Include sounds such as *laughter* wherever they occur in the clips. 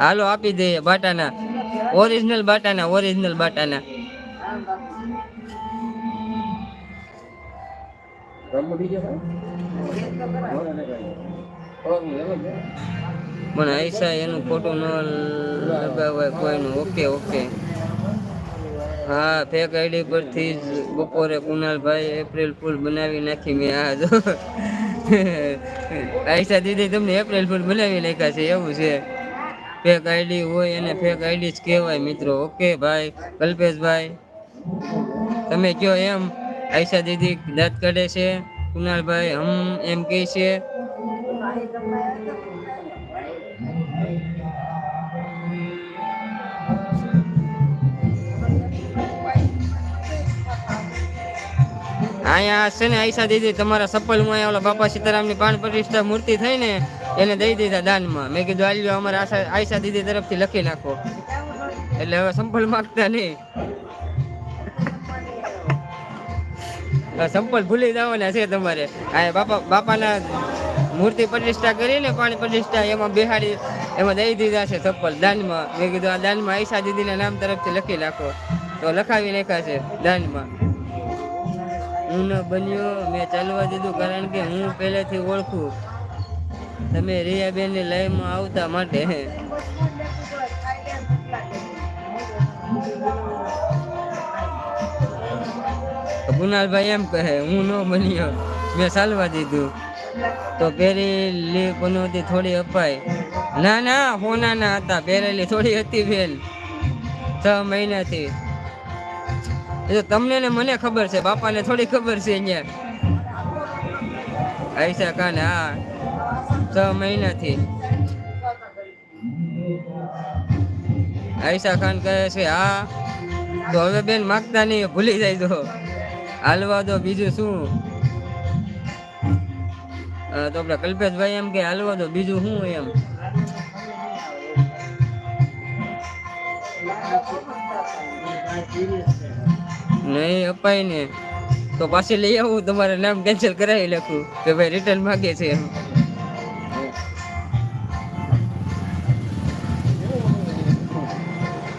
હાલો આપી દઈએ બાટાના. Original બાટાના original બાટાના. પણ આઈસા એનું ફોટો ન લગાવાય કોઈનું. Okay okay. હા ફેક આઈડી પરથી જ બપોરે કુનાલભાઈ એપ્રિલ ફૂલ બનાવી નાખી મેં આ જો *laughs* આયશા દીદી તમને એપ્રિલ ફૂલ બનાવી નાખ્યા છે, એવું છે. ફેક આઈડી હોય એને ફેક આઈડી જ કહેવાય મિત્રો. ઓકે ભાઈ. કલ્પેશભાઈ, તમે કયો એમ? આયશા દીદી દાંત કાઢે છે. કુનાલભાઈ હમ એમ કહે છે. અહીંયા છે ને આઈસા દીદી તમારા સફળમાં ઓલા બાપા સીતારામની પ્રાણ પ્રતિષ્ઠા મૂર્તિ થઈ ને એને દઈ દીધા દાનમાં. મેં કીધું, આલ્યો, અમારા આશા આઈસા દીદી તરફથી લખી નાખો. એટલે હવે સંપલ માગતા નહીં. સંપલ ભૂલી જવાના છે તમારે. આ બાપા, બાપાના મૂર્તિ પ્રતિષ્ઠા કરીને પાણી પ્રતિષ્ઠા એમાં બિહારી એમાં દઈ દીધા છે ચપ્પલ દાનમાં. મેં કીધું, આ દાનમાં આયશા દીદીના નામ તરફથી લખી નાખો. તો લખાવી નાખ્યા છે દાનમાં. હું ન બન્યો, મેં ચાલવા દીધું કારણ કે હું પહેલેથી ઓળખું. તમે રિયાબેનની લાઈનમાં આવતા માટે. કુનાલભાઈ એમ કહે, હું ન બન્યો, મેં ચાલવા દીધું. તો પહેરેલી પનોતી થોડી અપાય. ના ના હોના ના હતા. પહેરેલી થોડી હતી બેન. છ મહિનાથી. એ તમને ને મને ખબર છે, બાપાને થોડી ખબર છે અહીંયા. આયશા ખાન હા. છ મહિનાથી. આયશા ખાન કહે છે, હા. તો હવે બેન માગતા નહીં, ભૂલી જાય તો. હાલવા દો બીજું શું? તો આપણે કલ્પેશભાઈ એમ કે, હાલવા દો બીજું શું એમ? નહીં અપાય ને, તો પાછી લઈ આવું, તમારે નામ કેન્સલ કરાવી લખું, કે ભાઈ રિટર્ન માગે છે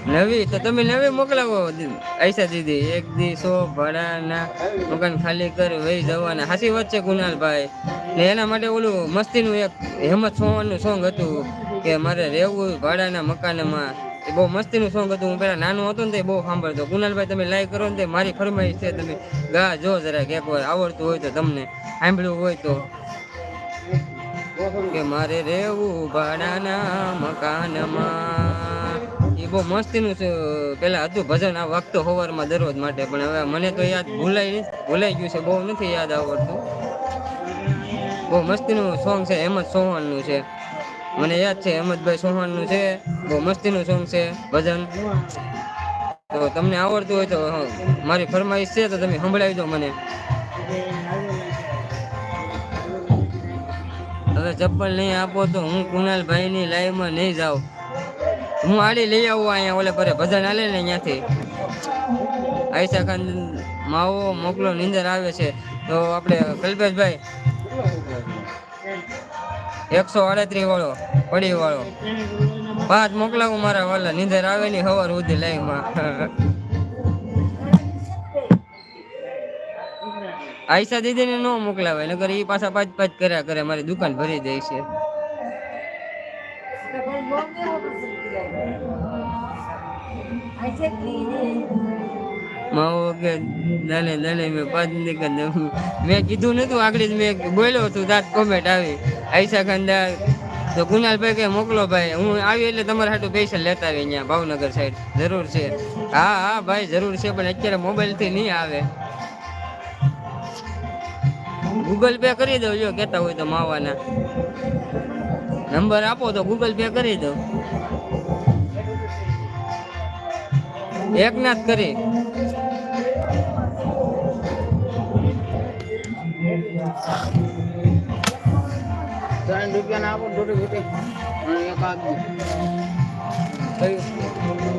નવી, તો તમે નવી મોકલાવો આઈસા દીદી, એક દી સો ભાડાના મકાન ખાલી કર, વહી જવાના. હાસી વાત છે કુનાલભાઈ ને એના માટે ઓલું મસ્તીનું એક હેમત સોવાનું સોંગ હતું, કે મારે રહેવું ભાડાના મકાનમાં. એ બહુ મસ્તીનું સોંગ હતું. હું પેલા નાનું હતો ને તે બહુ સાંભળતો. કુનાલભાઈ તમે લાઈક કરો ને તે મારી ફરમાઈશ છે. તમે ગા, જો કે એકવાર આવડતું હોય તો તમને સાંભળ્યું હોય તો. કે મારે રહેવું ભાડાના મકાનમાં. એ બહુ મસ્તીનું પેલા હતું ભજન આ વખતો સવારમાં દરરોજ માટે. પણ હવે મને તો યાદ ભૂલાઈ નહીં ભૂલાઈ ગયું છે. બહુ નથી યાદ આવડતું. બહુ મસ્તીનું સોંગ છે. હેમંત સોહનનું છે. મને યાદ છે હેમંતભાઈ ચૌહાણનું છે, બહુ મસ્તીનું સોંગ છે, ભજન. તો તમને આવડતું હોય તો મારી ફરમાઈશ છે, તો તમે સંભળાવી દો મને. હવે ચપ્પલ નહીં આપો તો હું કુનાલભાઈની લાઈવમાં નહીં જાઉં. હું આડી લઈ આવું અહીંયા, ઓલે પરે ભજન હાલે ને અહીંયાથી. આયશા ખાન માવો મોકલો, નીંદર આવે છે. તો આપણે કલ્પેશભાઈ. એકસો આડત્રીસ વાળો પડી વાળો. પાંચ મોકલાવું મારા વાલા, નીંદર આવે ની હવાર સુધી લાઈવમાં આયશા દીદીને ન મોકલાવે નગર એ પાછા પાંચ પાંચ કર્યા કરે, મારી દુકાન ભરી દે છે. માવો કે દલે દલે મેં પાંચ નીકળ મેં કીધું નતું, આગળ જ મેં બોલ્યો હતું દાંત કોમેન્ટ આવી. આયશા ખાન તો કુનાલભાઈ કે, મોકલો ભાઈ, હું આવી એટલે તમારા હાટું પૈસા લેતા આવી અહીંયા, ભાવનગર સાઈડ જરૂર છે. હા હા, ભાઈ, જરૂર છે, પણ અત્યારે મોબાઈલથી નહીં આવે. ગૂગલ પે કરી દો જો કહેતા હોય તો માવાના. નંબર આપો તો ગૂગલ પે કરી દો એકનાથ કરી. ત્રણ રૂપિયા ના આપો એક આપજો. કયું